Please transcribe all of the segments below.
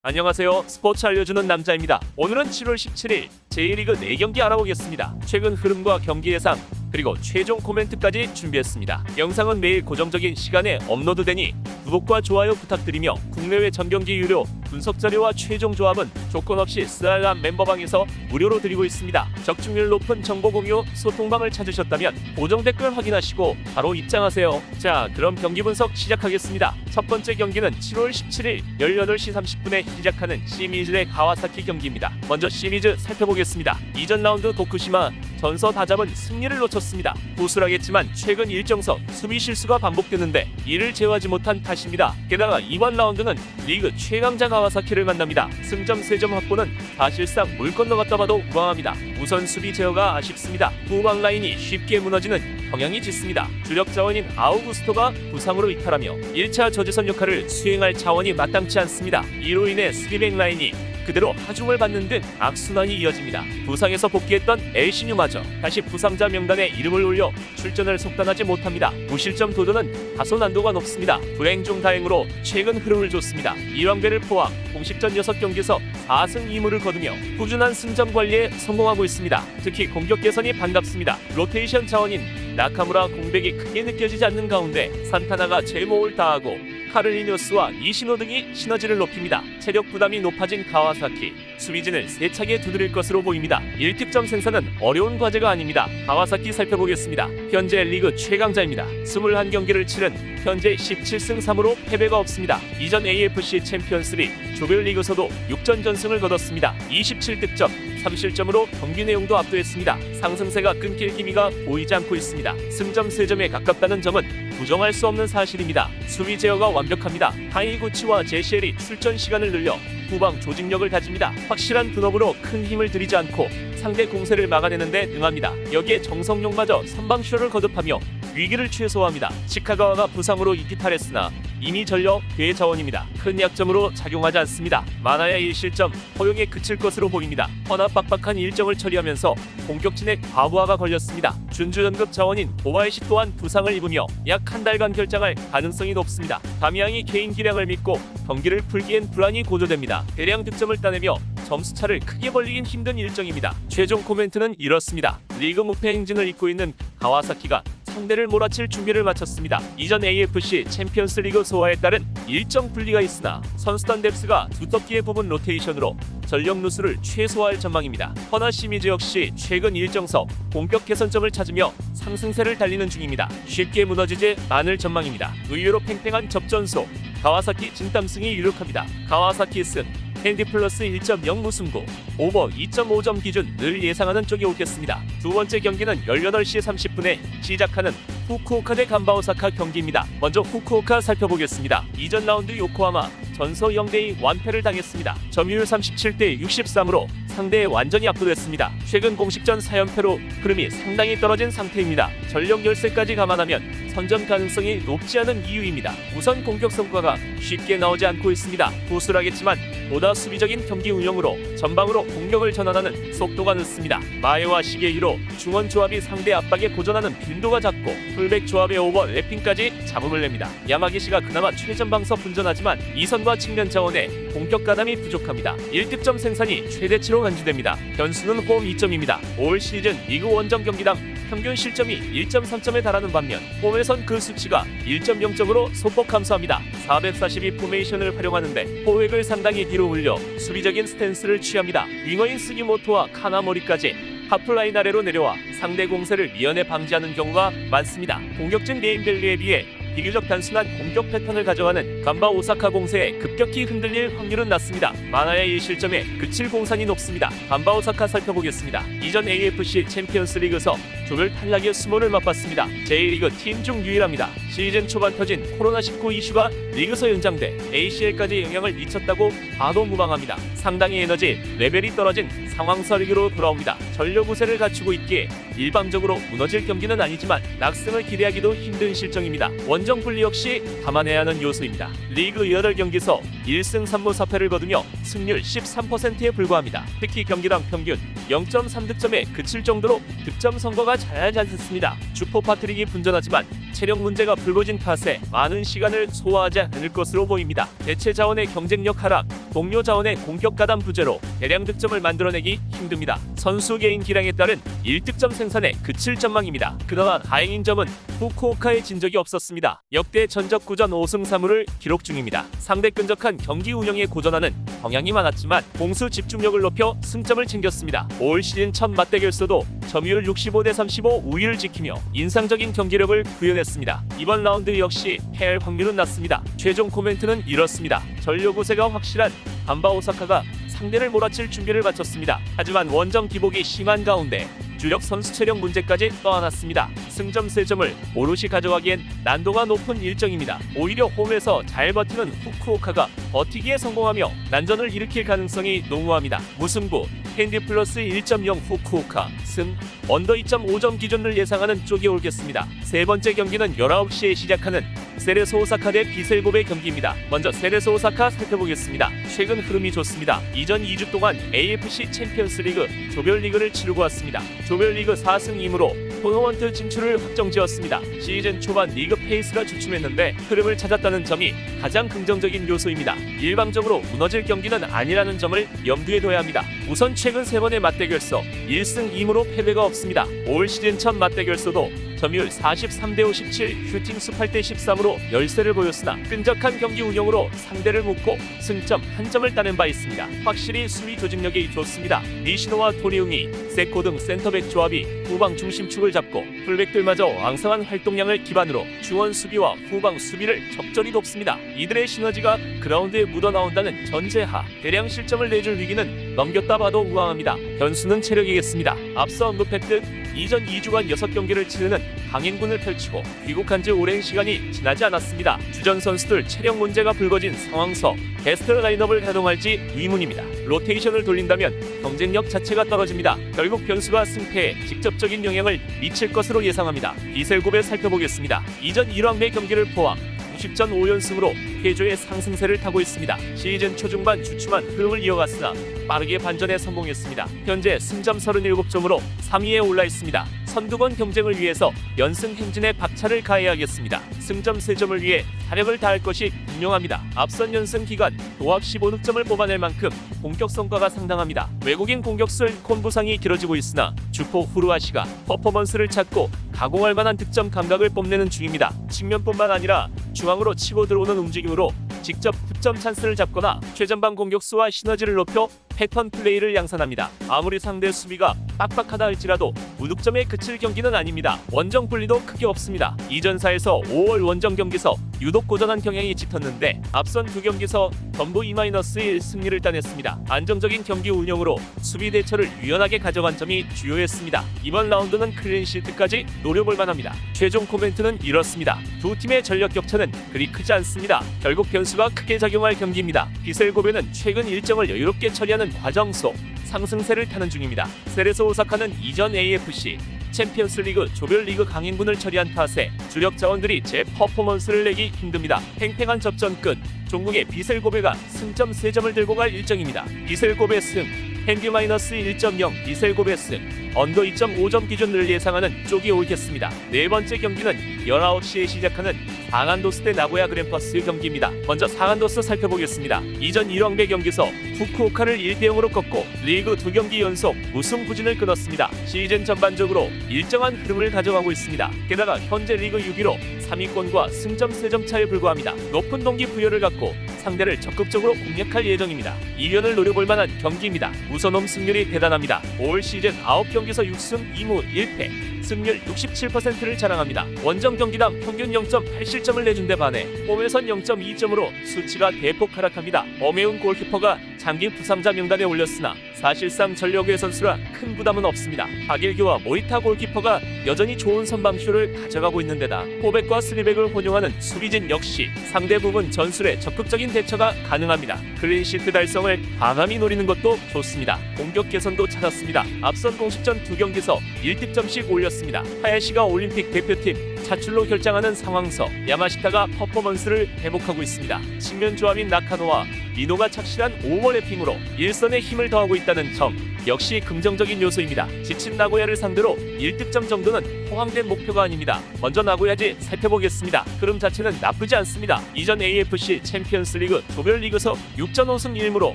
안녕하세요. 스포츠 알려주는 남자입니다. 오늘은 7월 17일 제1리그 4경기 알아보겠습니다. 최근 흐름과 경기 예상 그리고 최종 코멘트까지 준비했습니다. 영상은 매일 고정적인 시간에 업로드되니 구독과 좋아요 부탁드리며 국내외 전경기 유료 분석 자료와 최종 조합은 조건 없이 스알람 멤버방에서 무료로 드리고 있습니다. 적중률 높은 정보 공유 소통방을 찾으셨다면 고정 댓글 확인하시고 바로 입장하세요. 자, 그럼 경기 분석 시작하겠습니다. 첫 번째 경기는 7월 17일 18시 30분에 시작하는 시미즈의 가와사키 경기입니다. 먼저 시미즈 살펴보겠습니다. 이전 라운드 도쿠시마 전서 다잡은 승리를 놓쳤습니다. 고수라겠지만 최근 일정서 수비 실수가 반복되는데 이를 제어하지 못한 탓입니다. 게다가 이번 라운드는 리그 최강자 가와사키를 만납니다. 승점 3점 확보는 사실상 물 건너갔다 봐도 무방합니다. 우선 수비 제어가 아쉽습니다. 후방 라인이 쉽게 무너지는 경향이 짙습니다. 주력 자원인 아우구스토가 부상으로 이탈하며 1차 저지선 역할을 수행할 자원이 마땅치 않습니다. 이로 인해 수비백 라인이 그대로 하중을 받는 등 악순환이 이어집니다. 부상에서 복귀했던 엘시뉴마저 다시 부상자 명단에 이름을 올려 출전을 속단하지 못합니다. 무실점 도전은 다소 난도가 높습니다. 불행 중 다행으로 최근 흐름을 줬습니다. 이왕배를 포함 공식전 6경기에서 4승 2무를 거두며 꾸준한 승점 관리에 성공하고 있습니다. 특히 공격 개선이 반갑습니다. 로테이션 자원인 나카무라 공백이 크게 느껴지지 않는 가운데 산타나가 제모를 다하고 카를리뉴스와 이시노 등이 시너지를 높입니다. 체력 부담이 높아진 가와사키 수비진을 세차게 두드릴 것으로 보입니다. 1득점 생산은 어려운 과제가 아닙니다. 가와사키 살펴보겠습니다. 현재 리그 최강자입니다. 21경기를 치른 현재 17승 3으로 패배가 없습니다. 이전 AFC 챔피언스3 조별리그에서도 6전 전승을 거뒀습니다. 27득점 3실점으로 경기 내용도 압도했습니다. 상승세가 끊길 기미가 보이지 않고 있습니다. 승점 3점에 가깝다는 점은 부정할 수 없는 사실입니다. 수비 제어가 완벽합니다. 하이구치와 제시엘이 출전 시간을 늘려 후방 조직력을 다집니다. 확실한 분업으로 큰 힘을 들이지 않고 상대 공세를 막아내는데 능합니다. 여기에 정성용마저 선방쇼를 거듭하며 위기를 최소화합니다. 치카가와가 부상으로 이기탈했으나 이미 전력 대자원입니다. 큰 약점으로 작용하지 않습니다. 만화의 1실점 허용에 그칠 것으로 보입니다. 허나 빡빡한 일정을 처리하면서 공격진의 과부하가 걸렸습니다. 준주전급 자원인 오바이시 또한 부상을 입으며 약 한 달간 결장할 가능성이 높습니다. 다미앙이 개인 기량을 믿고 경기를 풀기엔 불안이 고조됩니다. 대량 득점을 따내며 점수차를 크게 벌리긴 힘든 일정입니다. 최종 코멘트는 이렇습니다. 리그 무패 행진을 잇고 있는 가와사키가 상대를 몰아칠 준비를 마쳤습니다. 이전 AFC 챔피언스 리그 소화에 따른 일정 분리가 있으나 선수단 뎁스가 두텁기에 뽑은 로테이션으로 전력 누수를 최소화할 전망입니다. 허나 시미즈 역시 최근 일정서 공격 개선점을 찾으며 상승세를 달리는 중입니다. 쉽게 무너지지 않을 전망입니다. 의외로 팽팽한 접전소 가와사키 진땀승이 유력합니다. 가와사키 승 핸디 플러스 1.0 무승부 오버 2.5점 기준 늘 예상하는 쪽이 오겠습니다. 두 번째 경기는 18시 30분에 시작하는 후쿠오카 대 간바오사카 경기입니다. 먼저 후쿠오카 살펴보겠습니다. 이전 라운드 요코하마 전서 0대2 완패를 당했습니다. 점유율 37대 63으로 상대에 완전히 압도됐습니다. 최근 공식전 4연패로 흐름이 상당히 떨어진 상태입니다. 전력 열세까지 감안하면 선점 가능성이 높지 않은 이유입니다. 우선 공격 성과가 쉽게 나오지 않고 있습니다. 고수라겠지만 보다 수비적인 경기 운영으로 전방으로 공격을 전환하는 속도가 늦습니다. 마에와 시게이로 중원 조합이 상대 압박에 고전하는 빈도가 작고 풀백 조합의 오버 래핑까지 잡음을 냅니다. 야마기시가 그나마 최전방서 분전하지만 이선과 측면 자원에 공격 가담이 부족합니다. 1득점 생산이 최대치로 간주됩니다. 변수는 홈 2점입니다. 올 시즌 리그 원정 경기당 평균 실점이 1.3점에 달하는 반면 홈에선 그 수치가 1.0점으로 소폭 감소합니다. 442 포메이션을 활용하는데 포획을 상당히 뒤로 올려 수비적인 스탠스를 취합니다. 윙어인 스기모토와 카나모리까지 하플라인 아래로 내려와 상대 공세를 미연에 방지하는 경우가 많습니다. 공격진 네임밸류에 비해 비교적 단순한 공격 패턴을 가져가는 간바 오사카 공세에 급격히 흔들릴 확률은 낮습니다. 만화의 1실점에 그칠 공산이 높습니다. 간바 오사카 살펴보겠습니다. 이전 AFC 챔피언스 리그에서 조별 탈락의 수모를 맛봤습니다. J리그 팀 중 유일합니다. 시즌 초반 터진 코로나19 이슈가 리그서 연장돼 ACL까지 영향을 미쳤다고 봐도 무방합니다. 상당히 에너지 레벨이 떨어진 상황 설계로 돌아옵니다. 전력 우세를 갖추고 있기에 일방적으로 무너질 경기는 아니지만 낙승을 기대하기도 힘든 실정입니다. 원정 분리 역시 감안해야 하는 요소입니다. 리그 8경기에서 1승 3무 4패를 거두며 승률 13%에 불과합니다. 특히 경기당 평균 0.3득점에 그칠 정도로 득점 선거가 잘 잡혔습니다. 주포 파트릭이 분전하지만 체력 문제가 불거진 탓에 많은 시간을 소화하지 않을 것으로 보입니다. 대체 자원의 경쟁력 하락, 동료 자원의 공격 가담 부재로 대량 득점을 만들어내기 힘듭니다. 선수 개인 기량에 따른 1득점 생산에 그칠 전망입니다. 그나마 다행인 점은 후쿠오카에 진 적이 없었습니다. 역대 전적 9전 5승 3무를 기록 중입니다. 상대 끈적한 경기 운영에 고전하는 경향이 많았지만 공수 집중력을 높여 승점을 챙겼습니다. 올 시즌 첫 맞대결에서도 점유율 65대 35 우위를 지키며 인상적인 경기력을 구현했 습니다. 이번 라운드 역시 패할 확률은 낮습니다. 최종 코멘트는 이렇습니다. 전력 우세가 확실한 반바 오사카가 상대를 몰아칠 준비를 마쳤습니다. 하지만 원정 기복이 심한 가운데 주력 선수 체력 문제까지 떠안았습니다. 승점 3점을 오롯이 가져가기엔 난도가 높은 일정입니다. 오히려 홈에서 잘 버티는 후쿠오카가 버티기에 성공하며 난전을 일으킬 가능성이 농후합니다. 무승부 핸디 플러스 1.0 후쿠오카 승 언더 2.5점 기준을 예상하는 쪽이 올겠습니다. 세 번째 경기는 19시에 시작하는 세레소 오사카 대 비셀고베 경기입니다. 먼저 세레소 오사카 살펴보겠습니다. 최근 흐름이 좋습니다. 이전 2주 동안 AFC 챔피언스 리그 조별리그를 치르고 왔습니다. 조별리그 4승 2무로 토너먼트 진출을 확정지었습니다. 시즌 초반 리그 페이스가 주춤했는데 흐름을 찾았다는 점이 가장 긍정적인 요소입니다. 일방적으로 무너질 경기는 아니라는 점을 염두에 둬야 합니다. 우선 최근 세 번의 맞대결서 1승 2무로 패배가 없습니다. 올 시즌 첫 맞대결서도 점유율 43대 57, 슈팅 수 8대 13으로 열세를 보였으나 끈적한 경기 운영으로 상대를 묶고 승점 한 점을 따낸 바 있습니다. 확실히 수비 조직력이 좋습니다. 니시노와 토리웅이 세코 등 센터백 조합이 후방 중심축을 잡고 풀백들마저 왕성한 활동량을 기반으로 중원 수비와 후방 수비를 적절히 돕습니다. 이들의 시너지가 그라운드에 묻어나온다는 전제하 대량 실점을 내줄 위기는 넘겼다 봐도 우아합니다. 변수는 체력이겠습니다. 앞서 언급했듯 이전 2주간 6경기를 치르는 강행군을 펼치고 귀국한 지 오랜 시간이 지나지 않았습니다. 주전 선수들 체력 문제가 불거진 상황서 게스트 라인업을 가동할지 의문입니다. 로테이션을 돌린다면 경쟁력 자체가 떨어집니다. 결국 변수가 승패에 직접적인 영향을 미칠 것으로 예상합니다. 비셀곱에 살펴보겠습니다. 이전 1왕매 경기를 포함 90전 5연승으로 해조의 상승세를 타고 있습니다. 시즌 초중반 주춤한 흐름을 이어갔으나 빠르게 반전에 성공했습니다. 현재 승점 37점으로 3위에 올라 있습니다. 선두권 경쟁을 위해서 연승 행진에 박차를 가해야겠습니다. 승점 3점을 위해 타력을 다할 것이 분명합니다. 앞선 연승 기간 도합 15득점을 뽑아낼 만큼 공격 성과가 상당합니다. 외국인 공격수 콘 부상이 길어지고 있으나 주포 후루아시가 퍼포먼스를 찾고 가공할 만한 득점 감각을 뽐내는 중입니다. 측면뿐만 아니라 중앙으로 치고 들어오는 움직임으로 직접 득점 찬스를 잡거나 최전방 공격수와 시너지를 높여 패턴 플레이를 양산합니다. 아무리 상대 수비가 빡빡하다 할지라도 무득점에 그칠 경기는 아닙니다. 원정 분리도 크게 없습니다. 이전사에서 5월 원정 경기서 유독 고전한 경향이 짙었는데 앞선 두 경기서 전부 2-1 승리를 따냈습니다. 안정적인 경기 운영으로 수비 대처를 유연하게 가져간 점이 주요했습니다. 이번 라운드는 클린시트까지 노려볼 만합니다. 최종 코멘트는 이렇습니다. 두 팀의 전력 격차는 그리 크지 않습니다. 결국 변수가 크게 작용할 경기입니다. 비셀 고베는 최근 일정을 여유롭게 처리하는 과정 속 상승세를 타는 중입니다. 세레소 오사카는 이전 AFC 챔피언스리그 조별리그 강행군을 처리한 탓에 주력 자원들이 제 퍼포먼스를 내기 힘듭니다. 팽팽한 접전 끝 종국의 비셀고베가 승점 3점을 들고 갈 일정입니다. 비셀고베 승 hen디 마이너스 1.0 비셀고베 승 언더 2.5점 기준을 예상하는 쪽이 옳겠습니다. 네 번째 경기는 19시에 시작하는 상한도스 대 나고야 그랜퍼스 경기입니다. 먼저 상한도스 살펴보겠습니다. 이전 1왕배 경기서 후쿠오카를 1대0으로 꺾고 리그 두 경기 연속 우승 부진을 끊었습니다. 시즌 전반적으로 일정한 흐름을 가져가고 있습니다. 게다가 현재 리그 6위로 3위권과 승점 3점 차에 불과합니다. 높은 동기 부여를 갖고 상대를 적극적으로 공략할 예정입니다. 2연을 노려볼 만한 경기입니다. 우선홈 승률이 대단합니다. 올 시즌 9경기에서 6승 2무 1패 승률 67%를 자랑합니다. 원정 경기당 평균 0.8실점을 내준 데 반해 홈에선 0.2점으로 수치가 대폭 하락합니다. 어메운 골키퍼가 장기 부상자 명단에 올렸으나 사실상 전력의 선수라 큰 부담은 없습니다. 박일규와 모이타 골키퍼가 여전히 좋은 선방쇼를 가져가고 있는 데다 포백과 스리백을 혼용하는 수비진 역시 상대 부분 전술에 적극적인 대처가 가능합니다. 클린시트 달성을 강함이 노리는 것도 좋습니다. 공격 개선도 찾았습니다. 앞선 공식전 두 경기에서 1득점씩 올렸습니다. 하야시가 올림픽 대표팀 차출로 결정하는 상황서 야마시타가 퍼포먼스를 회복하고 있습니다. 측면 조합인 나카노와 리노가 착실한 오버래핑으로 일선에 힘을 더하고 있다는 점 역시 긍정적인 요소입니다. 지친 나고야를 상대로 1득점 정도는 포함된 목표가 아닙니다. 먼저 나고야지 살펴보겠습니다. 흐름 자체는 나쁘지 않습니다. 이전 AFC 챔피언스리그 조별리그서 6전 5승 1무로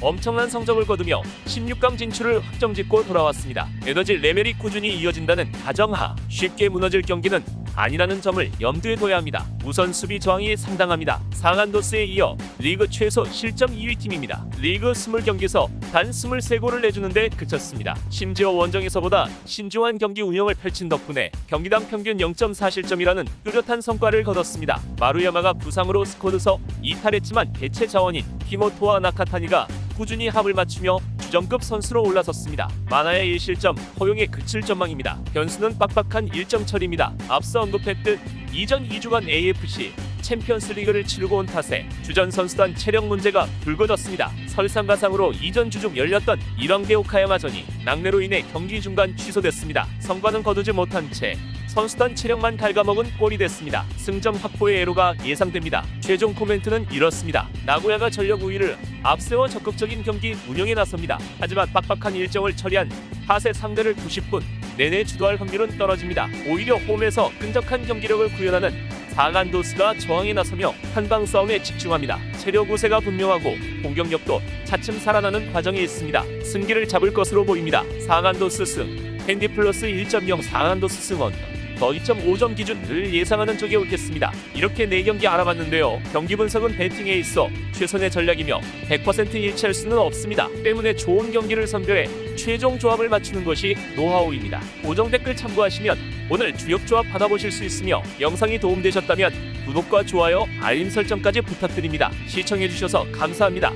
엄청난 성적을 거두며 16강 진출을 확정짓고 돌아왔습니다. 에너지 레벨이 꾸준히 이어진다는 가정하 쉽게 무너질 경기는 아니라는 점을 염두에 둬야 합니다. 우선 수비 저항이 상당합니다. 상한도스에 이어 리그 최소 실점 2위 팀입니다. 리그 20경기에서 단 23골을 내주는데 그 쳤습니다. 심지어 원정에서보다 신중한 경기 운영을 펼친 덕분에 경기당 평균 0.4실점이라는 뚜렷한 성과를 거뒀습니다. 마루야마가 부상으로 스쿼드서 이탈했지만 대체 자원인 히모토와 나카타니가 꾸준히 합을 맞추며 주전급 선수로 올라섰습니다. 만화의 1실점, 허용에 그칠 전망입니다. 변수는 빡빡한 일정 처리입니다. 앞서 언급했듯 이전 2주간 AFC 챔피언스 리그를 치르고 온 탓에 주전 선수단 체력 문제가 불거졌습니다. 설상가상으로 이전 주 중 열렸던 일왕대 오카야마전이 낙뢰로 인해 경기 중간 취소됐습니다. 성과는 거두지 못한 채 선수단 체력만 갉아먹은 꼴이 됐습니다. 승점 확보의 애로가 예상됩니다. 최종 코멘트는 이렇습니다. 나고야가 전력 우위를 앞세워 적극적인 경기 운영에 나섭니다. 하지만 빡빡한 일정을 처리한 하세 상대를 90분 내내 주도할 확률은 떨어집니다. 오히려 홈에서 끈적한 경기력을 구현하는 사간도스가 저항에 나서며 한방 싸움에 집중합니다. 체력 우세가 분명하고 공격력도 차츰 살아나는 과정에 있습니다. 승기를 잡을 것으로 보입니다. 사간도스 승, 핸디 플러스 1.0 사간도스 승원, 더 2.5점 기준을 예상하는 쪽에 옳겠습니다. 이렇게 4경기 알아봤는데요. 경기 분석은 배팅에 있어 최선의 전략이며 100% 일치할 수는 없습니다. 때문에 좋은 경기를 선별해 최종 조합을 맞추는 것이 노하우입니다. 고정 댓글 참고하시면 오늘 주역 조합 받아보실 수 있으며 영상이 도움되셨다면 구독과 좋아요, 알림 설정까지 부탁드립니다. 시청해주셔서 감사합니다.